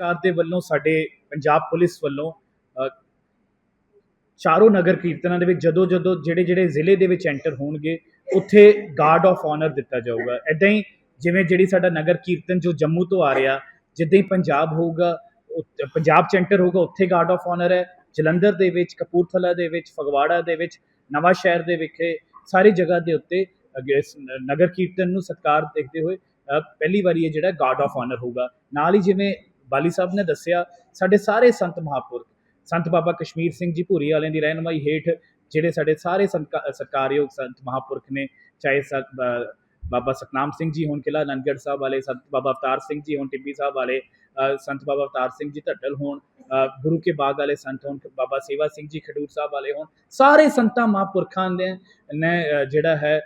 ਸਰਕਾਰ ਦੇ ਵੱਲੋਂ, ਸਾਡੇ ਪੰਜਾਬ ਪੁਲਿਸ ਵੱਲੋਂ ਚਾਰੋਂ ਨਗਰ ਕੀਰਤਨਾਂ ਦੇ ਵਿੱਚ ਜਦੋਂ ਜਦੋਂ ਜਿਹੜੇ ਜਿਹੜੇ ਜ਼ਿਲ੍ਹੇ ਦੇ ਵਿੱਚ ਐਂਟਰ ਹੋਣਗੇ, ਉੱਥੇ ਗਾਰਡ ਆਫ ਆਨਰ ਦਿੱਤਾ ਜਾਊਗਾ। ਐਦਾਂ ਹੀ ਜਿਵੇਂ ਜਿਹੜੀ ਸਾਡਾ ਨਗਰ ਕੀਰਤਨ ਜੋ ਜੰਮੂ ਤੋਂ ਆ ਰਿਹਾ, ਜਿੱਦਾਂ ਹੀ ਪੰਜਾਬ ਹੋਊਗਾ ਉੱਥੇ- ਪੰਜਾਬ ਚ ਐਂਟਰ ਹੋਊਗਾ, ਉੱਥੇ ਗਾਰਡ ਆਫ ਆਨਰ ਹੈ। ਜਲੰਧਰ ਦੇ ਵਿੱਚ, ਕਪੂਰਥਲਾ ਦੇ ਵਿੱਚ, ਫਗਵਾੜਾ ਦੇ ਵਿੱਚ, ਨਵਾਂ ਸ਼ਹਿਰ ਦੇ ਵਿਖੇ, ਸਾਰੀ ਜਗ੍ਹਾ ਦੇ ਉੱਤੇ ਨਗਰ ਕੀਰਤਨ ਨੂੰ ਸਤਿਕਾਰ ਦੇਖਦੇ ਹੋਏ ਪਹਿਲੀ ਵਾਰੀ ਇਹ ਜਿਹੜਾ ਗਾਰਡ ਆਫ ਆਨਰ ਹੋਊਗਾ। ਨਾਲ ਹੀ ਜਿਵੇਂ ਬਾਲੀ ਸਾਹਿਬ ਨੇ ਦੱਸਿਆ, ਸਾਡੇ ਸਾਰੇ ਸੰਤ ਮਹਾਪੁਰਖ, ਸੰਤ ਬਾਬਾ ਕਸ਼ਮੀਰ ਸਿੰਘ ਜੀ ਭੂਰੀ ਵਾਲਿਆਂ ਦੀ ਰਹਿਨਮਾਈ ਹੇਠ ਜਿਹੜੇ ਸਾਡੇ ਸਾਰੇ ਸੰਤਕਾ- ਸਰਕਾਰਯੋਗ ਸੰਤ ਮਹਾਪੁਰਖ ਨੇ, ਚਾਹੇ ਸਤ ਬਾਬਾ ਸਤਨਾਮ ਸਿੰਘ ਜੀ ਹੋਣ ਕਿਲਾ ਨੰਦਗੜ੍ਹ ਸਾਹਿਬ ਵਾਲੇ, ਸੰਤ ਬਾਬਾ ਅਵਤਾਰ ਸਿੰਘ ਜੀ ਹੋਣ, ਟਿੱਬੀ ਸਾਹਿਬ ਵਾਲੇ ਸੰਤ ਬਾਬਾ ਅਵਤਾਰ ਸਿੰਘ ਜੀ ਧੱਟਲ ਹੋਣ ਗੁਰੂ ਕੇ ਬਾਗ ਵਾਲੇ ਸੰਤ ਹੋਣ, ਬਾਬਾ ਸੇਵਾ ਸਿੰਘ ਜੀ ਖਡੂਰ ਸਾਹਿਬ ਵਾਲੇ ਹੋਣ, ਸਾਰੇ ਸੰਤਾਂ ਮਹਾਂਪੁਰਖਾਂ ਦੇ ਨੇ ਜਿਹੜਾ ਹੈ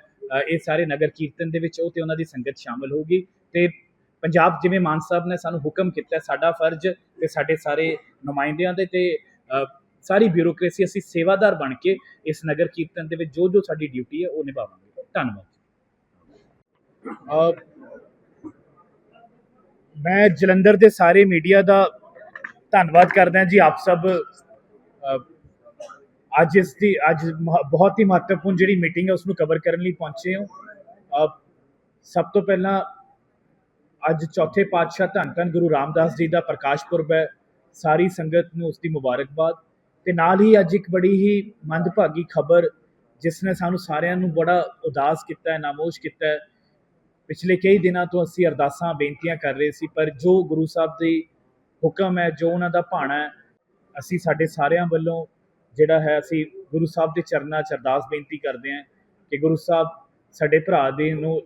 ਇਹ ਸਾਰੇ ਨਗਰ ਕੀਰਤਨ ਦੇ ਵਿੱਚ ਉਹ ਤੇ ਉਹਨਾਂ ਦੀ ਸੰਗਤ ਸ਼ਾਮਲ ਹੋਊਗੀ ਤੇ ਪੰਜਾਬ ਜਿਵੇਂ ਮਾਨ ਸਾਹਿਬ ਨੇ ਸਾਨੂੰ ਹੁਕਮ ਕੀਤਾ, ਸਾਡਾ ਫਰਜ਼ ਤੇ ਸਾਡੇ ਸਾਰੇ ਨੁਮਾਇੰਦਿਆਂ ਦੇ ਤੇ ਸਾਰੀ ਬਿਊਰੋਕ੍ਰੇਸੀ ਅਸੀਂ ਸੇਵਾਦਾਰ ਬਣ ਕੇ ਇਸ ਨਗਰ ਕੀਰਤਨ ਦੇ ਵਿੱਚ ਜੋ ਜੋ ਸਾਡੀ ਡਿਊਟੀ ਹੈ ਉਹ ਨਿਭਾਵਾਂਗੇ। ਧੰਨਵਾਦ ਮੈਂ ਜਲੰਧਰ ਦੇ ਸਾਰੇ ਮੀਡੀਆ ਦਾ ਧੰਨਵਾਦ ਕਰਦਾ ਜੀ, ਆਪ ਸਭ ਅੱਜ ਇਸ ਦੀ, ਅੱਜ ਬਹੁਤ ਹੀ ਮਹੱਤਵਪੂਰਨ ਜਿਹੜੀ ਮੀਟਿੰਗ ਹੈ ਉਸ ਨੂੰ ਕਵਰ ਕਰਨ ਲਈ ਪਹੁੰਚੇ ਹਾਂ। ਸਭ ਤੋਂ ਪਹਿਲਾਂ ਅੱਜ ਚੌਥੇ ਪਾਤਸ਼ਾਹ ਧੰਨ ਧੰਨ ਗੁਰੂ ਰਾਮਦਾਸ ਜੀ ਦਾ ਪ੍ਰਕਾਸ਼ ਪੁਰਬ ਹੈ। ਸਾਰੀ ਸੰਗਤ ਨੂੰ ਉਸ ਦੀ ਮੁਬਾਰਕਬਾਦ। ਤੇ ਨਾਲ ਹੀ ਅੱਜ ਇੱਕ ਬੜੀ ਹੀ ਮੰਦਭਾਗੀ ਖਬਰ, ਜਿਸ ਨੇ ਸਾਨੂੰ ਸਾਰਿਆਂ ਨੂੰ ਬੜਾ ਉਦਾਸ ਕੀਤਾ ਹੈ, ਨਾਮੋਸ਼ ਕੀਤਾ ਹੈ। ਪਿਛਲੇ ਕਈ ਦਿਨਾਂ ਤੋਂ ਅਸੀਂ ਅਰਦਾਸਾਂ, ਬੇਨਤੀਆਂ ਕਰ ਰਹੇ ਸੀ, ਪਰ ਜੋ ਗੁਰੂ ਸਾਹਿਬ ਦੀ ਹੁਕਮ ਹੈ, ਜੋ ਉਹਨਾਂ ਦਾ ਭਾਣਾ ਹੈ, ਅਸੀਂ ਸਾਡੇ ਸਾਰਿਆਂ ਵੱਲੋਂ ਜਿਹੜਾ ਹੈ, ਅਸੀਂ ਗੁਰੂ ਸਾਹਿਬ ਦੇ ਚਰਨਾਂ 'ਚ ਅਰਦਾਸ, ਬੇਨਤੀ ਕਰਦੇ ਹਾਂ ਕਿ ਗੁਰੂ ਸਾਹਿਬ ਸਾਡੇ ਭਰਾ ਦੇ ਨੂੰ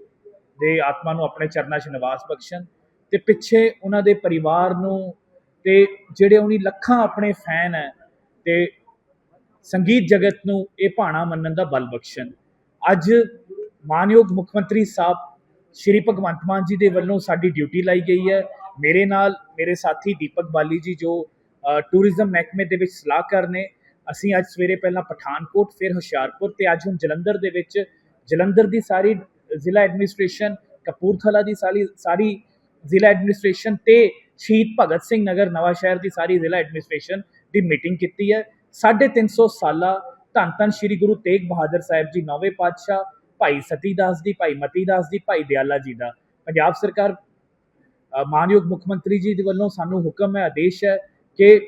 ਦੇ ਆਤਮਾ ਨੂੰ ਆਪਣੇ ਚਰਨਾਂ 'ਚ ਨਿਵਾਸ ਬਖਸ਼ਣ ਤੇ ਪਿੱਛੇ ਉਹਨਾਂ ਦੇ ਪਰਿਵਾਰ ਨੂੰ ਤੇ ਜਿਹੜੇ ਉਹਨੀ ਲੱਖਾਂ ਆਪਣੇ ਫੈਨ ਹੈ ਤੇ ਸੰਗੀਤ ਜਗਤ ਨੂੰ ਇਹ ਭਾਣਾ ਮੰਨਣ ਦਾ ਬਲ ਬਖਸ਼ਣ। ਅੱਜ ਮਾਨਯੋਗ ਮੁੱਖ ਮੰਤਰੀ ਸਾਹਿਬ ਸ਼੍ਰੀ ਭਗਵੰਤ ਮਾਨ ਜੀ ਦੇ ਵੱਲੋਂ ਸਾਡੀ ਡਿਊਟੀ ਲਾਈ ਗਈ ਹੈ। ਮੇਰੇ ਨਾਲ ਮੇਰੇ ਸਾਥੀ ਦੀਪਕ ਬਾਲੀ ਜੀ ਜੋ ਟੂਰਿਜ਼ਮ ਮਹਿਕਮੇ ਦੇ ਵਿੱਚ ਸਲਾਹਕਾਰ ਨੇ। ਅਸੀਂ ਅੱਜ ਸਵੇਰੇ ਪਹਿਲਾਂ ਪਠਾਨਕੋਟ, ਫਿਰ ਹੁਸ਼ਿਆਰਪੁਰ ਤੇ ਅੱਜ ਹੁਣ ਜਲੰਧਰ ਦੇ ਵਿੱਚ। ਜਲੰਧਰ ਦੀ ਸਾਰੀ ਜ਼ਿਲ੍ਹਾ ਐਡਮਿਨਿਸਟ੍ਰੇਸ਼ਨ ਕਪੂਰਥਲਾ ਦੀ ਸਾਰੀ ਸਾਰੀ ਜ਼ਿਲ੍ਹਾ ਐਡਮਿਨਿਸਟ੍ਰੇਸ਼ਨ ਤੇ ਸ਼ਹੀਦ ਭਗਤ ਸਿੰਘ ਨਗਰ ਨਵਾਂ ਸ਼ਹਿਰ ਦੀ ਸਾਰੀ ਜ਼ਿਲ੍ਹਾ ਐਡਮਿਨਿਸਟ੍ਰੇਸ਼ਨ ਦੀ ਮੀਟਿੰਗ ਕੀਤੀ ਹੈ। 350 ਸਾਲਾ ਧੰਨ ਧੰਨ ਸ੍ਰੀ ਗੁਰੂ ਤੇਗ ਬਹਾਦਰ ਸਾਹਿਬ ਜੀ ਨੌਵੇਂ ਪਾਤਸ਼ਾਹ, ਭਾਈ ਸਤੀਦਾਸ ਦੀ ਭਾਈ ਮਤੀਦਾਸ ਦੀ ਭਾਈ ਦਿਆਲਾ ਜੀ ਦਾ। ਪੰਜਾਬ ਸਰਕਾਰ ਮਾਨਯੋਗ ਮੁੱਖ ਮੰਤਰੀ ਜੀ ਦੇ ਵੱਲੋਂ ਸਾਨੂੰ ਹੁਕਮ ਹੈ, ਆਦੇਸ਼ ਹੈ ਕਿ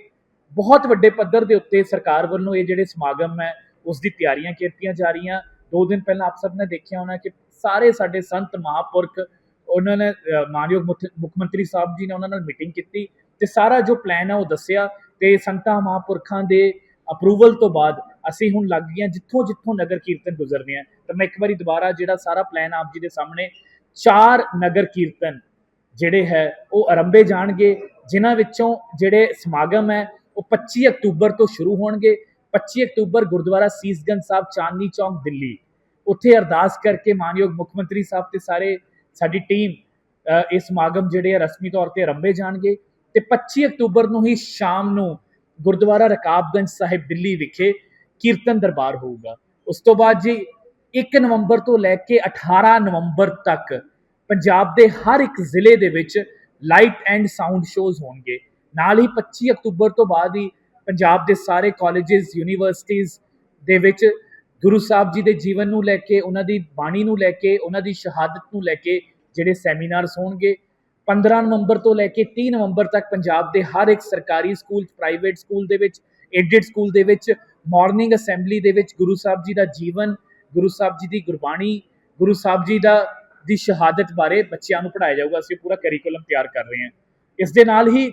ਬਹੁਤ ਵੱਡੇ ਪੱਧਰ ਦੇ ਉੱਤੇ ਸਰਕਾਰ ਵੱਲੋਂ ਇਹ ਜਿਹੜੇ ਸਮਾਗਮ ਹੈ ਉਸ ਦੀ ਤਿਆਰੀਆਂ ਕੀਤੀਆਂ ਜਾ ਰਹੀਆਂ। ਦੋ ਦਿਨ ਪਹਿਲਾਂ ਆਪ ਸਭ ਨੇ ਦੇਖਿਆ ਹੋਣਾ ਕਿ ਸਾਰੇ ਸਾਡੇ ਸੰਤ ਮਹਾਪੁਰਖ, ਉਹਨਾਂ ਨੇ ਮਾਨਯੋਗ ਮੁੱਖ- ਮੁੱਖ ਮੰਤਰੀ ਸਾਹਿਬ ਜੀ ਨੇ ਉਹਨਾਂ ਨਾਲ ਮੀਟਿੰਗ ਕੀਤੀ ਤੇ ਸਾਰਾ ਜੋ ਪਲਾਨ ਹੈ ਉਹ ਦੱਸਿਆ ਤੇ ਸੰਤਾਂ ਮਹਾਪੁਰਖਾਂ ਦੇ ਅਪਰੂਵਲ ਤੋਂ ਬਾਅਦ ਅਸੀਂ ਹੁਣ ਲੱਗ ਗਏ ਜਿੱਥੋਂ ਜਿੱਥੋਂ ਨਗਰ ਕੀਰਤਨ ਗੁਜ਼ਰਦੇ ਆ। ਤਾਂ ਮੈਂ ਇੱਕ ਵਾਰੀ ਦੁਬਾਰਾ ਜਿਹੜਾ ਸਾਰਾ ਪਲਾਨ ਆਪ ਜੀ ਦੇ ਸਾਹਮਣੇ ਚਾਰ ਨਗਰ ਕੀਰਤਨ ਜਿਹੜੇ ਹੈ ਉਹ ਆਰੰਭੇ ਜਾਣਗੇ, ਜਿਨ੍ਹਾਂ ਵਿੱਚੋਂ ਜਿਹੜੇ ਸਮਾਗਮ ਹੈ ਉਹ 25 ਅਕਤੂਬਰ ਤੋਂ ਸ਼ੁਰੂ ਹੋਣਗੇ। 25 ਅਕਤੂਬਰ ਗੁਰਦੁਆਰਾ ਸੀਸਗੰਜ ਸਾਹਿਬ, ਚਾਂਦਨੀ ਚੌਂਕ, ਦਿੱਲੀ। ਉੱਥੇ ਅਰਦਾਸ ਕਰਕੇ ਮਾਨਯੋਗ ਮੁੱਖ ਮੰਤਰੀ ਸਾਹਿਬ ਤੇ ਸਾਰੇ ਸਾਡੀ ਟੀਮ ਅ, ਇਹ ਸਮਾਗਮ ਜਿਹੜੇ ਆ ਰਸਮੀ ਤੌਰ ਤੇ ਆਰੰਭੇ ਜਾਣਗੇ ਤੇ 25 ਅਕਤੂਬਰ ਨੂੰ ਹੀ ਸ਼ਾਮ ਨੂੰ ਗੁਰਦੁਆਰਾ ਰਕਾਬਗੰਜ ਸਾਹਿਬ ਦਿੱਲੀ ਵਿਖੇ ਕੀਰਤਨ ਦਰਬਾਰ ਹੋਊਗਾ। ਉਸ ਤੋਂ ਬਾਅਦ ਜੀ 1 ਨਵੰਬਰ ਤੋਂ ਲੈ ਕੇ 18 ਨਵੰਬਰ ਤੱਕ ਪੰਜਾਬ ਦੇ ਹਰ ਇੱਕ ਜ਼ਿਲ੍ਹੇ ਦੇ ਵਿੱਚ ਲਾਈਟ ਐਂਡ ਸਾਊਂਡ ਸ਼ੋਜ਼ ਹੋਣਗੇ। ਨਾਲ ਹੀ 25 ਅਕਤੂਬਰ ਤੋਂ ਬਾਅਦ ਹੀ ਪੰਜਾਬ ਦੇ ਸਾਰੇ ਕਾਲਜਸ ਯੂਨੀਵਰਸਿਟੀਜ਼ ਦੇ ਵਿੱਚ ਗੁਰੂ ਸਾਹਿਬ ਜੀ ਦੇ ਜੀਵਨ ਨੂੰ ਲੈ ਕੇ, ਉਹਨਾਂ ਦੀ ਬਾਣੀ ਨੂੰ ਲੈ ਕੇ, ਉਹਨਾਂ ਦੀ ਸ਼ਹਾਦਤ ਨੂੰ ਲੈ ਕੇ ਜਿਹੜੇ ਸੈਮੀਨਾਰਸ ਹੋਣਗੇ 15 ਨਵੰਬਰ ਤੋਂ ਲੈ ਕੇ 30 ਨਵੰਬਰ ਤੱਕ ਪੰਜਾਬ ਦੇ ਹਰ ਇੱਕ ਸਰਕਾਰੀ ਸਕੂਲ, ਪ੍ਰਾਈਵੇਟ ਸਕੂਲ ਦੇ ਵਿੱਚ ਏਡਡ ਸਕੂਲ ਦੇ ਵਿੱਚ ਮਾਰਨਿੰਗ ਅਸੈਂਬਲੀ ਦੇ ਵਿੱਚ ਗੁਰੂ ਸਾਹਿਬ ਜੀ ਦਾ ਜੀਵਨ, ਗੁਰੂ ਸਾਹਿਬ ਜੀ ਦੀ ਗੁਰਬਾਣੀ, ਗੁਰੂ ਸਾਹਿਬ ਜੀ ਦਾ, ਦੀ ਸ਼ਹਾਦਤ ਬਾਰੇ ਬੱਚਿਆਂ ਨੂੰ ਪੜਾਇਆ ਜਾਊਗਾ। ਅਸੀਂ ਪੂਰਾ ਕਰਿਕੂਲਮ ਤਿਆਰ ਕਰ ਰਹੇ ਹਾਂ। ਇਸ ਦੇ ਨਾਲ ਹੀ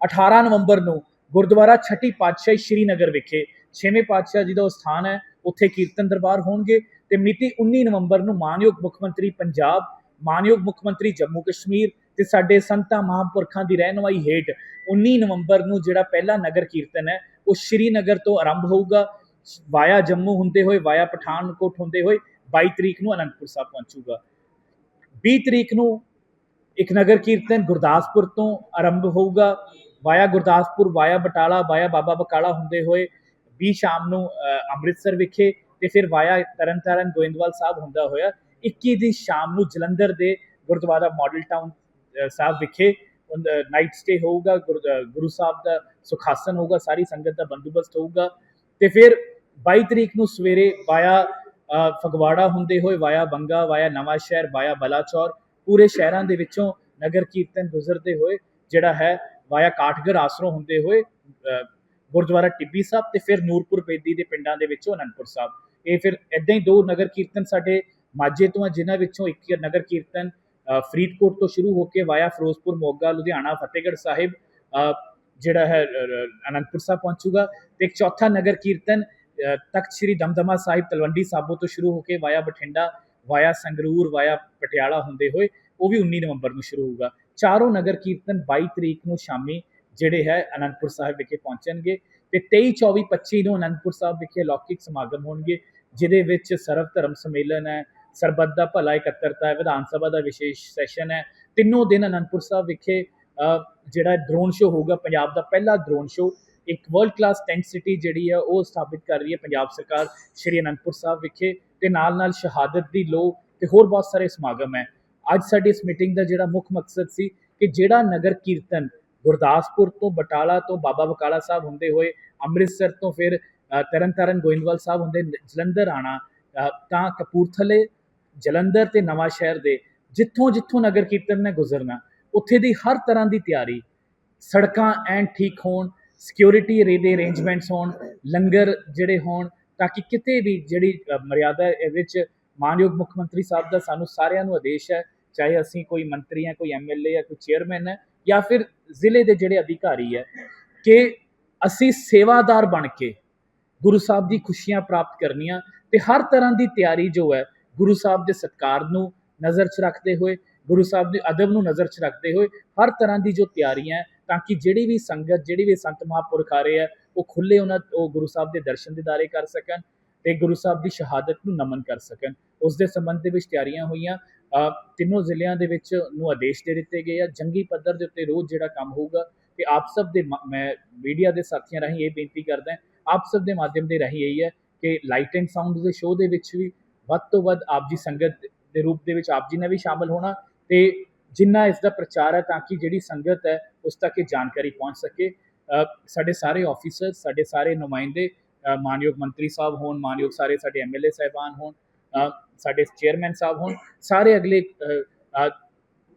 18 ਨਵੰਬਰ ਨੂੰ ਗੁਰਦੁਆਰਾ ਛठी ਪਾਤਸ਼ਾਹੀ ਸ਼੍ਰੀਨਗਰ ਵਿਖੇ, ਛੇਵੇਂ ਪਾਤਸ਼ਾਹ ਜੀ ਦਾ ਉਹ ਸਥਾਨ ਹੈ ਉੱਥੇ ਕੀਰਤਨ ਦਰਬਾਰ ਹੋਣਗੇ ਤੇ ਮਿਤੀ 19 ਨਵੰਬਰ ਨੂੰ ਮਾਨਯੋਗ ਮੁੱਖ ਮੰਤਰੀ ਪੰਜਾਬ, ਮਾਨਯੋਗ ਮੁੱਖ ਮੰਤਰੀ ਜੰਮੂ ਕਸ਼ਮੀਰ ਤੇ ਸਾਡੇ ਸੰਤਾਂ ਮਹਾਂਪੁਰਖਾਂ ਦੀ ਰਹਿਨਮਾਈ ਹੇਠ 19 ਨਵੰਬਰ ਨੂੰ ਜਿਹੜਾ ਪਹਿਲਾ ਨਗਰ ਕੀਰਤਨ ਹੈ, ਉਹ ਸ਼੍ਰੀਨਗਰ ਤੋਂ ਆਰੰਭ ਹੋਊਗਾ। ਵਾਇਆ ਜੰਮੂ ਹੁੰਦੇ ਹੋਏ, ਵਾਇਆ ਪਠਾਨਕੋਟ ਹੁੰਦੇ ਹੋਏ 22 ਤਰੀਕ ਨੂੰ ਅਨੰਦਪੁਰ ਸਾਹਿਬ ਪਹੁੰਚੂਗਾ। 20 ਤਰੀਕ ਨੂੰ ਇੱਕ ਨਗਰ ਕੀਰਤਨ ਗੁਰਦਾਸਪੁਰ ਤੋਂ ਆਰੰਭ ਹੋਊਗਾ। Via Gurdaspur, via Batala, via Baba Bakala ਹੁੰਦੇ ਹੋਏ 20 ਸ਼ਾਮ ਨੂੰ ਅੰਮ੍ਰਿਤਸਰ ਵਿਖੇ ਤੇ ਫਿਰ ਵਾਇਆ ਤਰਨਤਾਰਨ ਗੋਇੰਦਵਾਲ ਸਾਹਿਬ ਹੁੰਦਾ ਹੋਇਆ 21 ਦੀ ਸ਼ਾਮ ਨੂੰ ਜਲੰਧਰ ਦੇ ਗੁਰਦੁਆਰਾ ਮਾਡਲ ਟਾਊਨ ਸਾਹਿਬ ਵਿਖੇ ਨਾਈਟ ਸਟੇ ਹੋਊਗਾ, ਗੁਰ- ਗੁਰੂ ਸਾਹਿਬ ਦਾ ਸੁਖਾਸਨ ਹੋਊਗਾ, ਸਾਰੀ ਸੰਗਤ ਦਾ ਬੰਦੋਬਸਤ ਹੋਊਗਾ ਤੇ ਫਿਰ 22 ਤਰੀਕ ਨੂੰ ਸਵੇਰੇ ਵਾਇਆ ਫਗਵਾੜਾ ਹੁੰਦੇ ਹੋਏ ਵਾਇਆ ਬੰਗਾ, ਵਾਇਆ ਨਵਾਂ ਸ਼ਹਿਰ, ਵਾਇਆ ਬਲਾਚੌਰ, ਪੂਰੇ ਸ਼ਹਿਰਾਂ ਦੇ ਵਿੱਚੋਂ ਨਗਰ ਕੀਰਤਨ ਗੁਜ਼ਰਦੇ ਹੋਏ, ਜਿਹੜਾ ਹੈ ਵਾਇਆ ਕਾਠਗੜ ਆਸਰੋਂ ਹੁੰਦੇ ਹੋਏ ਗੁਰਦੁਆਰਾ ਟਿੱਬੀ ਸਾਹਿਬ ਤੇ ਫਿਰ ਨੂਰਪੁਰ ਬੇਦੀ ਦੇ ਪਿੰਡਾਂ ਦੇ ਵਿੱਚੋਂ ਅਨੰਦਪੁਰ ਸਾਹਿਬ। ਇਹ ਫਿਰ ਇਦਾਂ ਹੀ ਦੋ ਨਗਰ ਕੀਰਤਨ ਸਾਡੇ ਮਾਝੇ ਤੋਂ ਆ, ਜਿਨ੍ਹਾਂ ਵਿੱਚੋਂ ਇੱਕ ਨਗਰ ਕੀਰਤਨ ਫਰੀਦਕੋਟ ਤੋਂ ਸ਼ੁਰੂ ਹੋ ਕੇ ਵਾਇਆ ਫਿਰੋਜ਼ਪੁਰ, ਮੋਗਾ, ਲੁਧਿਆਣਾ, ਫਤਿਹਗੜ੍ਹ ਸਾਹਿਬ ਜਿਹੜਾ ਹੈ ਅਨੰਦਪੁਰ ਸਾਹਿਬ ਪਹੁੰਚੂਗਾ। ਤੇ ਇੱਕ ਚੌਥਾ ਨਗਰ ਕੀਰਤਨ ਤਖਤ ਸ੍ਰੀ ਦਮਦਮਾ ਸਾਹਿਬ, ਤਲਵੰਡੀ ਸਾਬੋ ਤੋਂ ਸ਼ੁਰੂ ਹੋ ਕੇ via Bathinda, via Sangrur, via Patiala ਹੁੰਦੇ ਹੋਏ, ਉਹ ਵੀ 19 ਨਵੰਬਰ ਨੂੰ ਸ਼ੁਰੂ ਹੋਊਗਾ। ਚਾਰੋਂ ਨਗਰ ਕੀਰਤਨ 22 ਤਰੀਕ ਨੂੰ ਸ਼ਾਮੀ ਜਿਹੜੇ ਹੈ ਅਨੰਦਪੁਰ ਸਾਹਿਬ ਵਿਖੇ ਪਹੁੰਚਣਗੇ ਤੇ 23 24 25 ਨੂੰ ਅਨੰਦਪੁਰ ਸਾਹਿਬ ਵਿਖੇ ਲੌਕਿਕ ਸਮਾਗਮ ਹੋਣਗੇ, ਜਿਹਦੇ ਵਿੱਚ ਸਰਵ ਧਰਮ ਸੰਮੇਲਨ ਹੈ, ਸਰਬੱਤ ਦਾ ਭਲਾ ਇਕੱਤਰਤਾ ਹੈ, ਵਿਧਾਨ ਸਭਾ ਦਾ ਵਿਸ਼ੇਸ਼ ਸੈਸ਼ਨ ਹੈ, ਤਿੰਨੋਂ ਦਿਨ ਅਨੰਦਪੁਰ ਸਾਹਿਬ ਵਿਖੇ ਜਿਹੜਾ ਡਰੋਨ ਸ਼ੋ ਹੋਊਗਾ, ਪੰਜਾਬ ਦਾ ਪਹਿਲਾ ਡਰੋਨ ਸ਼ੋ ਇੱਕ ਵਰਲਡ ਕਲਾਸ ਟੈਂਟ ਸਿਟੀ ਜਿਹੜੀ ਹੈ, ਉਹ ਸਥਾਪਿਤ ਕਰ ਰਹੀ ਹੈ ਪੰਜਾਬ ਸਰਕਾਰ ਸ਼੍ਰੀ ਅਨੰਦਪੁਰ ਸਾਹਿਬ ਵਿਖੇ ਤੇ ਨਾਲ ਨਾਲ ਸ਼ਹਾਦਤ ਦੀ ਲੋ ਤੇ ਹੋਰ ਬਹੁਤ ਸਾਰੇ ਸਮਾਗਮ ਹੈ। ਅੱਜ ਸਾਡੀ ਇਸ ਮੀਟਿੰਗ ਦਾ ਜਿਹੜਾ ਮੁੱਖ ਮਕਸਦ ਸੀ ਕਿ ਜਿਹੜਾ ਨਗਰ ਕੀਰਤਨ ਗੁਰਦਾਸਪੁਰ ਤੋਂ ਬਟਾਲਾ ਤੋਂ ਬਾਬਾ ਬਕਾਲਾ ਸਾਹਿਬ ਹੁੰਦੇ ਹੋਏ ਅੰਮ੍ਰਿਤਸਰ ਤੋਂ ਫਿਰ ਅ, ਤਰਨਤਾਰਨ ਗੋਇੰਦਵਾਲ ਸਾਹਿਬ ਹੁੰਦੇ ਜਲੰਧਰ ਆਣਾ ਤਾਂ ਕਪੂਰਥਲੇ ਜਲੰਧਰ ਤੇ ਨਵਾਂ ਸ਼ਹਿਰ ਦੇ ਜਿੱਥੋਂ ਜਿੱਥੋਂ ਨਗਰ ਕੀਰਤਨ ਨੇ ਗੁਜ਼ਰਨਾ ਉੱਥੇ ਦੀ ਹਰ ਤਰ੍ਹਾਂ ਦੀ ਤਿਆਰੀ ਸੜਕਾਂ ਐਨ ਠੀਕ ਹੋਣ ਸਿਕਿਉਰਿਟੀ ਰੇ ਦੇ ਅਰੇਂਜਮੈਂਟਸ ਹੋਣ ਲੰਗਰ ਜਿਹੜੇ ਹੋਣ ਤਾਂ ਕਿ ਕਿਤੇ ਵੀ ਜਿਹੜੀ ਮਰਿਆਦਾ ਹੈ, ਇਹਦੇ ਵਿੱਚ ਮਾਨਯੋਗ ਮੁੱਖ ਮੰਤਰੀ ਸਾਹਿਬ ਦਾ ਸਾਨੂੰ ਸਾਰਿਆਂ ਨੂੰ ਆਦੇਸ਼ ਹੈ ਚਾਹੇ ਅਸੀਂ ਕੋਈ ਮੰਤਰੀ ਹਾਂ ਕੋਈ ਐਮਐਲਏ ਜਾਂ ਕੋਈ ਚੇਅਰਮੈਨ ਹੈ ਜਾਂ ਫਿਰ ਜ਼ਿਲ੍ਹੇ ਦੇ ਜਿਹੜੇ ਅਧਿਕਾਰੀ ਹੈ ਕਿ ਅਸੀਂ ਸੇਵਾਦਾਰ ਬਣ ਕੇ ਗੁਰੂ ਸਾਹਿਬ ਦੀ ਖੁਸ਼ੀਆਂ ਪ੍ਰਾਪਤ ਕਰਨੀਆਂ ਤੇ ਹਰ ਤਰ੍ਹਾਂ ਦੀ ਤਿਆਰੀ ਜੋ ਹੈ ਗੁਰੂ ਸਾਹਿਬ ਦੇ ਸਤਕਾਰ ਨੂੰ ਨਜ਼ਰ 'ਚ ਰੱਖਦੇ ਹੋਏ, ਗੁਰੂ ਸਾਹਿਬ ਦੇ ਅਦਬ ਨੂੰ ਨਜ਼ਰ 'ਚ ਰੱਖਦੇ ਹੋਏ ਹਰ ਤਰ੍ਹਾਂ ਦੀ ਜੋ ਤਿਆਰੀਆਂ ਤਾਂ ਕਿ ਜਿਹੜੀ ਵੀ ਸੰਗਤ, ਜਿਹੜੀ ਵੀ ਸੰਤ ਮਹਾਂਪੁਰਖ ਆ ਰਹੇ ਹੈ, ਉਹ ਖੁੱਲੇ ਉਹਨਾਂ, ਉਹ ਗੁਰੂ ਸਾਹਿਬ ਦੇ ਦਰਸ਼ਨ ਦਿਦਾਰੇ ਕਰ ਸਕਣ ਤੇ ਗੁਰੂ ਸਾਹਿਬ ਦੀ ਸ਼ਹਾਦਤ ਨੂੰ ਨਮਨ ਕਰ ਸਕਣ। ਉਸ ਦੇ ਸੰਬੰਧ ਦੇ ਵਿੱਚ ਤਿਆਰੀਆਂ ਹੋਈਆਂ ਤਿੰਨੋਂ ਜ਼ਿਲ੍ਹਿਆਂ ਦੇ ਵਿੱਚ ਨੂੰ ਆਦੇਸ਼ ਦੇ ਦਿੱਤੇ ਗਏ ਆ। ਜੰਗੀ ਪੱਧਰ ਦੇ ਉੱਤੇ ਰੋਜ਼ ਜਿਹੜਾ ਕੰਮ ਹੋਊਗਾ ਤੇ ਆਪ ਸਭ ਦੇ ਮ- ਮੈਂ ਮੀਡੀਆ ਦੇ ਸਾਥੀਆਂ ਰਾਹੀਂ ਇਹ ਬੇਨਤੀ ਕਰਦਾ ਆਪ ਸਭ ਦੇ ਮਾਧਿਅਮ ਦੇ ਰਾਹੀਂ ਇਹੀ ਹੈ ਕਿ ਲਾਈਟ ਐਂਡ ਸਾਊਂਡ ਦੇ ਸ਼ੋਅ ਦੇ ਵਿੱਚ ਵੀ ਵੱਧ ਤੋਂ ਵੱਧ ਆਪ ਜੀ ਸੰਗਤ ਦੇ ਰੂਪ ਦੇ ਵਿੱਚ ਆਪ ਜੀ ਨੇ ਵੀ ਸ਼ਾਮਲ ਹੋਣਾ ਤੇ ਜਿੰਨਾ ਇਸ ਦਾ ਪ੍ਰਚਾਰ ਹੈ ਤਾਂ ਕਿ ਜਿਹੜੀ ਸੰਗਤ ਹੈ ਉਸ ਤੱਕ ਇਹ ਜਾਣਕਾਰੀ ਪਹੁੰਚ ਸਕੇ। ਸਾਡੇ ਸਾਰੇ ਆਫੀਸਰ ਸਾਡੇ ਸਾਰੇ ਨੁਮਾਇੰਦੇ ਮਾਨਯੋਗ ਮੰਤਰੀ ਸਾਹਿਬ ਹੋਣ, ਮਾਨਯੋਗ ਸਾਰੇ ਸਾਡੇ ਐਮਐਲਏ ਸਾਹਿਬਾਨ ਹੋਣ ਸਾਡੇ ਚੇਅਰਮੈਨ ਸਾਹਿਬ ਹੋਣ, ਸਾਰੇ ਅਗਲੇ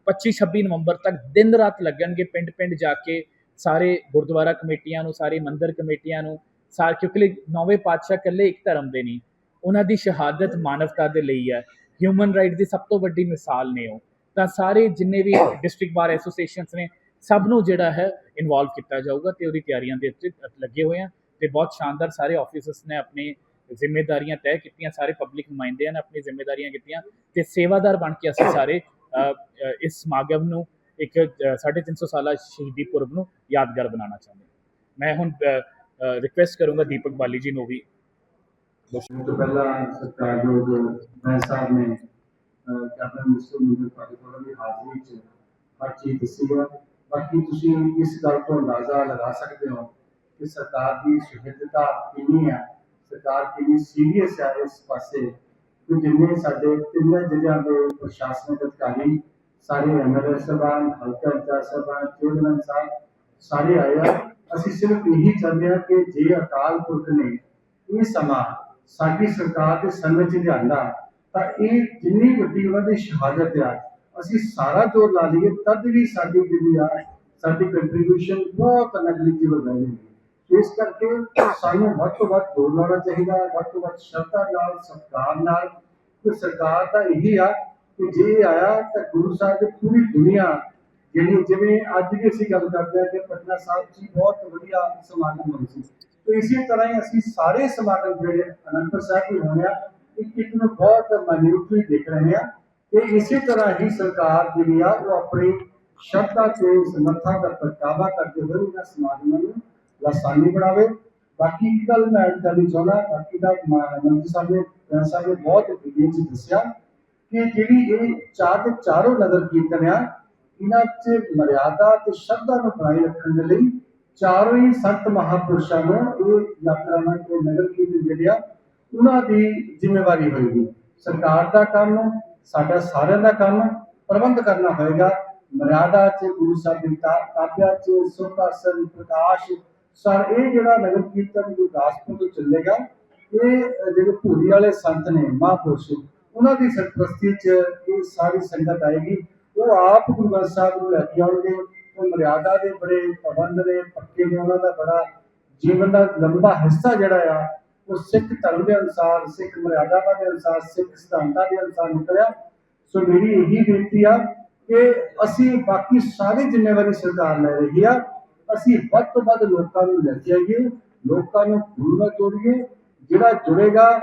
25 26 ਨਵੰਬਰ ਤੱਕ ਦਿਨ ਰਾਤ ਲੱਗਣਗੇ ਪਿੰਡ ਪਿੰਡ ਜਾ ਕੇ, ਸਾਰੇ ਗੁਰਦੁਆਰਾ ਕਮੇਟੀਆਂ ਨੂੰ, ਸਾਰੇ ਮੰਦਿਰ ਕਮੇਟੀਆਂ ਨੂੰ, ਸਾਰ ਕਿਉਂਕਿ ਨੌਵੇਂ ਪਾਤਸ਼ਾਹ ਇਕੱਲੇ ਇੱਕ ਧਰਮ ਦੇ ਨਹੀਂ, ਉਹਨਾਂ ਦੀ ਸ਼ਹਾਦਤ ਮਾਨਵਤਾ ਦੇ ਲਈ ਹੈ ਹਿਊਮਨ ਰਾਈਟ ਦੀ ਸਭ ਤੋਂ ਵੱਡੀ ਮਿਸਾਲ ਨੇ ਉਹ, ਤਾਂ ਸਾਰੇ ਜਿੰਨੇ ਵੀ ਡਿਸਟ੍ਰਿਕਟ ਬਾਰ ਐਸੋਸੀਏਸ਼ਨਸ ਨੇ, ਸਭ ਨੂੰ ਜਿਹੜਾ ਹੈ ਇਨਵੋਲਵ ਕੀਤਾ ਜਾਊਗਾ ਤੇ ਉਹਦੀ ਤਿਆਰੀਆਂ ਦੇ ਉੱਤੇ ਲੱਗੇ ਹੋਏ ਆ, ਤੇ ਬਹੁਤ ਸ਼ਾਨਦਾਰ ਸਾਰੇ ਆਫੀਸਰਸ ਨੇ ਆਪਣੇ ਜ਼ਿੰਮੇਵਾਰੀਆਂ ਤੈਅ ਕੀਤੀਆਂ ਸਾਰੇ ਪਬਲਿਕ ਨੁਮਾਇੰਦਿਆਂ ਨੇ ਆਪਣੀ ਜ਼ਿੰਮੇਵਾਰੀਆਂ ਕੀਤੀਆਂ ਤੇ ਸੇਵਾਦਾਰ ਬਣ ਕੇ ਅਸੀਂ ਸਾਰੇ ਇਸ ਸਮਾਗਮ ਨੂੰ ਇੱਕ 350 ਸਾਲਾ ਸ਼ਹੀਦੀ ਪੁਰਬ ਨੂੰ ਯਾਦਗਾਰ ਬਣਾਉਣਾ ਚਾਹੁੰਦੇ ਮੈਂ ਹੁਣ ਰਿਕੁਐਸਟ ਕਰੂੰਗਾ ਦੀਪਕ ਬਾਲੀ ਜੀ ਨੂੰ ਵੀ। ਤੋਂ ਪਹਿਲਾਂ ਸਤਿਕਾਰਯੋਗ ਮੈਂ ਸਾਹਿਬ ਨੇ ਅਹ, ਕੈਬਨਿਟ ਮਿਨਿਸਟਰ ਨੂੰ ਤੁਹਾਡੇ ਹਾਜ਼ਰੀ ਚ ਹਰ ਚੀਜ਼ ਦੱਸੀ ਹੈ। ਬਾਕੀ ਤੁਸੀਂ ਇਸ ਗੱਲ ਤੋਂ ਅੰਦਾਜ਼ਾ ਲਗਾ ਸਕਦੇ ਹੋ ਕਿ ਸਰਕਾਰ ਦੀ ਸ਼ਹੀਦਤਾ ਕਿੰਨੀ ਹੈ ਸਰਕਾਰ ਕਿੰਨੀ ਸੀਰੀਅਸ ਹੈ ਇਸ ਪਾਸੇ ਕਿ ਜਿੰਨੇ ਸਾਡੇ ਤਿੰਨੇ ਜ਼ਿਲ੍ਹਿਆਂ ਦੇ ਪ੍ਰਸ਼ਾਸਨਿਕ ਅਧਿਕਾਰੀ, ਸਾਰੇ ਐਮਐਲਏ ਸਾਹਿਬਾਨ, ਹਲਕਾ ਇੰਚਾਰਜ ਸਾਹਿਬਾਨ, ਚੇਅਰਮੈਨ ਸਾਹਿਬ, ਸਾਰੇ ਆਏ ਅਸੀਂ ਸਿਰਫ ਇਹੀ ਚਾਹੁੰਦੇ ਹਾਂ ਕਿ ਜੇ ਅਕਾਲ ਪੁਰਖ ਨੇ ਇਹ ਸਮਾਂ ਸਾਡੀ ਸਰਕਾਰ ਦੇ ਸੰਗਤ ਚ ਲਿਆਂਦਾ, ਤਾਂ ਇਹ ਜਿੰਨੀ ਵੱਡੀ ਉਹਨਾਂ ਦੀ ਸ਼ਹਾਦਤ ਆ, ਅਸੀਂ ਸਾਰਾ ਜੋਰ ਲਾ ਲਈਏ, ਤਦ ਵੀ ਸਾਡੀ ਜਿਹੜੀ ਆ, ਸਾਡੀ ਕੰਟਰੀਬਿਊਸ਼ਨ ਬਹੁਤ ਨੈਗਲੀਜੀਬਲ ਰਹਿ ਜਾਏਗੀ ਇਸ ਕਰਕੇ ਸਾਨੂੰ ਵੱਧ ਤੋਂ ਵੱਧ ਜੋਰ ਲਾਉਣਾ ਚਾਹੀਦਾ ਹੈ, ਵੱਧ ਤੋਂ ਵੱਧ ਸ਼ਰਧਾ ਨਾਲ ਸਤਿਕਾਰ ਨਾਲ। ਕਿ ਸਰਕਾਰ ਦਾ ਇਹੀ ਆ ਕਿ ਜੇ ਆਇਆ ਤਾਂ ਗੁਰੂ ਸਾਹਿਬ ਦੀ ਪੂਰੀ ਦੁਨੀਆ ਜਿਹੜੀ ਜਿਵੇਂ ਅੱਜ ਵੀ ਅਸੀਂ ਗੱਲ ਕਰਦੇ ਹਾਂ ਕਿ ਪਟਨਾ ਸਾਹਿਬ 'ਚ ਬਹੁਤ ਵਧੀਆ ਸਮਾਗਮ ਹੋਏ ਸੀ। ਤੇ ਇਸੇ ਤਰ੍ਹਾਂ ਹੀ ਅਸੀਂ ਸਾਰੇ ਸਮਾਗਮ ਜਿਹੜੇ ਅਨੰਦਪੁਰ ਸਾਹਿਬ ਵੀ ਹੋਣੇ ਆ ਇੱਕ ਇੱਕ ਨੂੰ ਬਹੁਤ ਮਾਇਨਿਊਟਲੀ ਦੇਖ ਰਹੇ ਆ ਤੇ ਇਸੇ ਤਰ੍ਹਾਂ ਹੀ ਸਰਕਾਰ ਜਿਹੜੀ ਆ ਉਹ ਆਪਣੀ ਸ਼ਰਧਾ ਤੇ ਸਮਰਥਾ ਦਾ ਪ੍ਰਗਟਾਵਾ ਕਰਦੇ ਹੋਏ ਇਹਨਾਂ ਸਮਾਗਮਾਂ ਨੂੰ ਲਾਸਾਨੀ ਬਣਾਵੇ। ਬਾਕੀ ਇੱਕ ਗੱਲ ਮੈਂ ਐਡ ਕਰਨੀ ਚਾਹੁੰਦਾ, ਬਾਕੀ ਦਾ ਮੰਤਰੀ ਸਾਹਿਬ ਨੇ ਪ੍ਰਿੰਸ ਸਾਹਿਬ ਨੇ ਬਹੁਤ ਡਿਟੇਲ ਚ ਦੱਸਿਆ ਕਿ ਜਿਹੜੀ ਇਹ ਚਾਰ ਦੇ ਚਾਰੋਂ ਨਗਰ ਕੀਰਤਨ ਆ, ਇਹਨਾਂ 'ਚ ਮਰਿਆਦਾ ਤੇ ਸ਼ਰਧਾ ਨੂੰ ਬਣਾਈ ਰੱਖਣ ਦੇ ਲਈ ਚਾਰੋਂ ਹੀ ਸੰਤ ਮਹਾਪੁਰਸ਼ਾਂ ਨੂੰ ਇਹ ਯਾਤਰਾਵਾਂ ਤੇ ਨਗਰ ਕੀਰਤਨ ਜਿਹੜੇ ਆ, ਉਹਨਾਂ ਦੀ ਜ਼ਿੰਮੇਵਾਰੀ ਹੋਏਗੀ। ਸਰਕਾਰ ਦਾ ਕੰਮ, ਸਾਡਾ ਸਾਰਿਆਂ ਦਾ ਕੰਮ ਪ੍ਰਬੰਧ ਕਰਨਾ ਹੋਏਗਾ। ਮਰਿਆਦਾ ਚ ਗੁਰੂ ਸਾਹਿਬ ਦੀ ਤਾ- ਚ ਸੁਖਾਸਨ ਪ੍ਰਕਾਸ਼ ਸਰ, ਇਹ ਜਿਹੜਾ ਨਗਰ ਕੀਰਤਨ ਗੁਰਦਾਸਪੁਰ ਤੋਂ ਚੱਲੇਗਾ, ਇਹ ਜਿਹੜੇ ਭੂਰੀ ਵਾਲੇ ਸੰਤ ਨੇ, ਮਹਾਂਪੁਰਸ਼, ਉਹਨਾਂ ਦੀ ਸਰਪ੍ਰਸਤੀ ਚ ਇਹ ਸਾਰੀ ਸੰਗਤ ਆਏਗੀ। ਉਹ ਆਪ ਗੁਰੂ ਗ੍ਰੰਥ ਸਾਹਿਬ ਨੂੰ ਲੈ ਕੇ ਆਉਣਗੇ। ਉਹ ਮਰਿਆਦਾ ਦੇ ਬੜੇ ਪਾਬੰਦ ਨੇ, ਪੱਕੇ ਨੇ, ਉਹਨਾਂ ਦਾ ਬੜਾ ਜੀਵਨ ਦਾ ਲੰਬਾ ਹਿੱਸਾ ਜਿਹੜਾ ਆ, ਉਹ ਸਿੱਖ ਧਰਮ ਦੇ ਅਨੁਸਾਰ, ਸਿੱਖ ਮਰਿਆਦਾਵਾਂ ਦੇ ਅਨੁਸਾਰ, ਸਿੱਖ ਸਿਧਾਂਤਾਂ ਦੇ ਅਨੁਸਾਰ ਨਿਕਲਿਆ। ਸੋ ਮੇਰੀ ਇਹੀ ਬੇਨਤੀ ਆ ਕਿ ਅਸੀਂ ਬਾਕੀ ਸਾਰੀ ਜ਼ਿੰਮੇਵਾਰੀ ਸਰਕਾਰ ਲੈ ਰਹੀ ਆ। ਅਸੀਂ ਵੱਧ ਤੋਂ ਵੱਧ ਲੋਕਾਂ ਨੂੰ ਲੈ ਕੇ ਆਈਏ, ਲੋਕਾਂ ਨੂੰ ਗੁਰੂ ਨਾਲ ਜੋੜੀਏ ਜਿਹੜਾ ਜੁੜੇਗਾ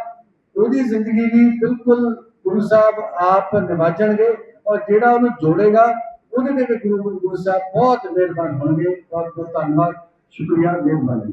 ਉਹਦੀ ਜ਼ਿੰਦਗੀ ਵੀ ਬਿਲਕੁਲ ਗੁਰੂ ਸਾਹਿਬ ਆਪ ਨਿਵਾਜਣਗੇ ਔਰ ਜਿਹੜਾ ਉਹਨੂੰ ਜੋੜੇਗਾ, ਉਹਦੇ ਤੇ ਵੀ ਗੁਰੂ ਗੁਰੂ ਸਾਹਿਬ ਬਹੁਤ ਮਿਹਰਬਾਨ ਹੋਣਗੇ। ਬਹੁਤ ਬਹੁਤ ਧੰਨਵਾਦ। ਸ਼ੁਕਰੀਆ, ਮਿਹਰਬਾਨੀ।